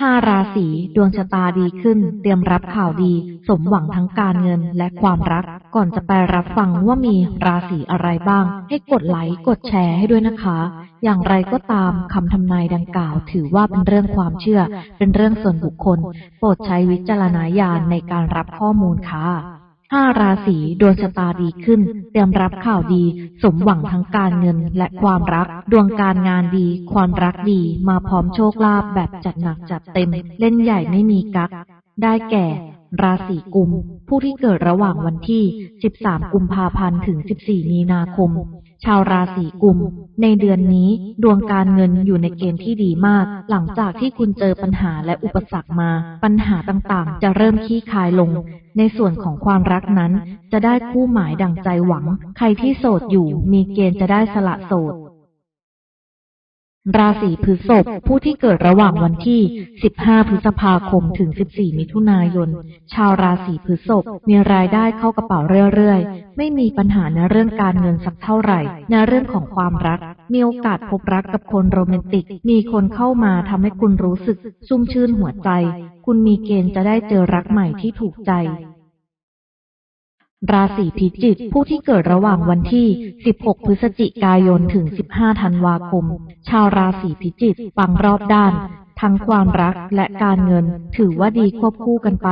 ห้าราศีดวงชะตาดีขึ้น เตรียมรับข่าวดี สมหวังทั้งการเงินและความรัก ก่อนจะไปรับฟังว่ามีราศีอะไรบ้าง ให้กดไลค์กดแชร์ให้ด้วยนะคะ อย่างไรก็ตามคำทำนายดังกล่าว ถือว่าเป็นเรื่องความเชื่อ เป็นเรื่องส่วนบุคคล โปรดใช้วิจารณญาณในการรับข้อมูลค่ะ ห้าราศีดวงชะตาดีขึ้น เตรียมรับข่าวดี สมหวังทั้งการเงินและความรัก ดวงการงานดี ความรักดี มาพร้อมโชคลาภแบบจัดหนักจัดเต็ม เล่นใหญ่ไม่มีกัก ได้แก่ ราศีกุม ผู้ที่เกิดระหว่างวันที่ 13 กุมภาพันธ์ ถึง 14 มีนาคม ชาวราศีกุม ในเดือนนี้ดวงการเงินอยู่ในเกณฑ์ที่ดีมาก หลังจากที่คุณเจอปัญหาและอุปสรรคมา ปัญหาต่างๆ จะเริ่มคลี่คลายลง ในส่วนของความรักนั้น จะได้คู่หมายดังใจหวัง ใครที่โสดอยู่มีเกณฑ์จะได้สละโสด ราศีพฤษภผู้ที่เกิดระหว่างวันที่ 15 พฤษภาคมถึง 14 มิถุนายน ชาวราศีพฤษภมีรายได้เข้ากระเป๋าเรื่อยๆ ไม่มีปัญหาในเรื่องการเงินสักเท่าไหร่ ในเรื่องของความรัก มีโอกาสพบรักกับคนโรแมนติก มีคนเข้ามาทำให้คุณรู้สึกชุ่มชื่นหัวใจ คุณมีเกณฑ์จะได้เจอรักใหม่ที่ถูกใจ ราศีพิจิกผู้ที่เกิดระหว่างวันที่ 16 พฤศจิกายนถึง 15 ธันวาคม ชาวราศีพิจิกปังรอบด้าน ทั้งความรักและการเงิน ถือว่าดีควบคู่กันไป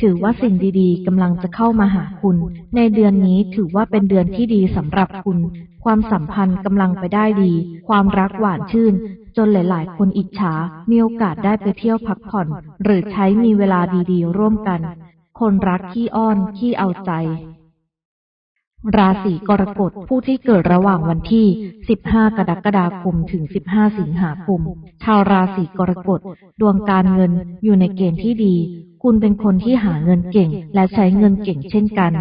ถือว่าสิ่งดีๆกำลังจะเข้ามาหาคุณ ในเดือนนี้ถือว่าเป็นเดือนที่ดีสำหรับคุณ ความสัมพันธ์กำลังไปได้ดี ความรักหวานชื่นจนหลาย ๆ คนอิจฉา มีโอกาสได้ไปเที่ยวพักผ่อน หรือใช้มีเวลาดี ๆ ร่วมกัน คนรักขี้อ้อนขี้เอาใจ ราศีกรกฎผู้ที่เกิดระหว่างวันที่ 15 กรกฎาคมถึง 15 สิงหาคม ชาวราศีกรกฎดวงการเงินอยู่ในเกณฑ์ที่ดี คุณเป็นคนที่หาเงินเก่ง และใช้เงินเก่งเช่นกัน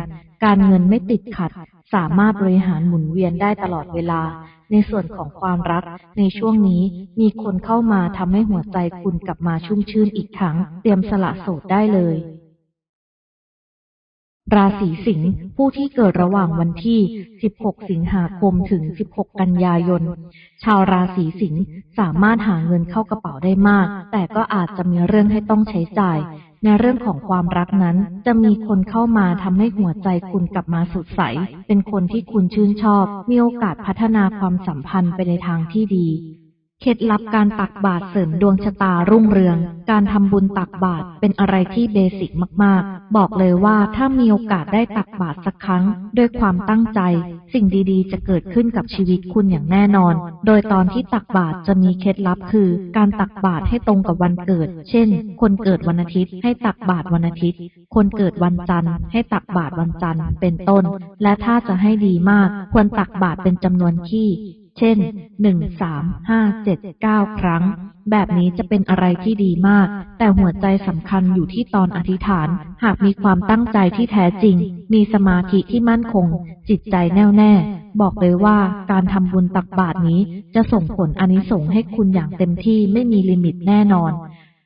การเงินไม่ติดขัด สามารถบริหารหมุนเวียนได้ตลอดเวลาในส่วนของความรักในช่วงนี้มีคนเข้ามาทำให้หัวใจคุณกลับมาชุ่มชื่นอีกครั้ง เตรียมสละโสดได้เลย ราศีสิงห์ผู้ที่เกิดระหว่างวันที่ 16 สิงหาคมถึง 16 กันยายน ชาวราศีสิงห์สามารถหาเงินเข้ากระเป๋าได้มาก แต่ก็อาจจะมีเรื่องให้ต้องใช้จ่าย ในเรื่องของความรักนั้น จะมีคนเข้ามาทำให้หัวใจคุณกลับมาสดใส เป็นคนที่คุณชื่นชอบ มีโอกาสพัฒนาความสัมพันธ์ไปในทางที่ดี เคล็ดลับการตักบาตรเสริมดวงชะตารุ่งเรือง การทำบุญตักบาตรเป็นอะไรที่เบสิกมากๆ บอกเลยว่าถ้ามีโอกาสได้ตักบาตรสักครั้ง ด้วยความตั้งใจ สิ่งดีๆ จะเกิดขึ้นกับชีวิตคุณอย่างแน่นอน โดยตอนที่ตักบาตรจะมีเคล็ดลับคือ การตักบาตรให้ตรงกับวันเกิด เช่น คนเกิดวันอาทิตย์ ให้ตักบาตรวันอาทิตย์ คนเกิดวันจันทร์ให้ตักบาตรวันจันทร์ เป็นต้น และถ้าจะให้ดีมาก ควรตักบาตรเป็นจำนวนขี้ เช่นหนึ่งสามห้าเจ็ดเก้าครั้ง แบบนี้จะเป็นอะไรที่ดีมาก แต่หัวใจสำคัญอยู่ที่ตอนอธิษฐาน หากมีความตั้งใจที่แท้จริง มีสมาธิที่มั่นคง จิตใจแน่วแน่ บอกเลยว่าการทำบุญตักบาตรนี้ จะส่งผลอนิสงส์ให้คุณอย่างเต็มที่ไม่มีลิมิตแน่นอน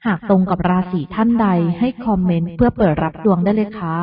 หากตรงกับราศีท่านใดให้คอมเมนต์เพื่อเปิดรับดวงได้เลยค่ะ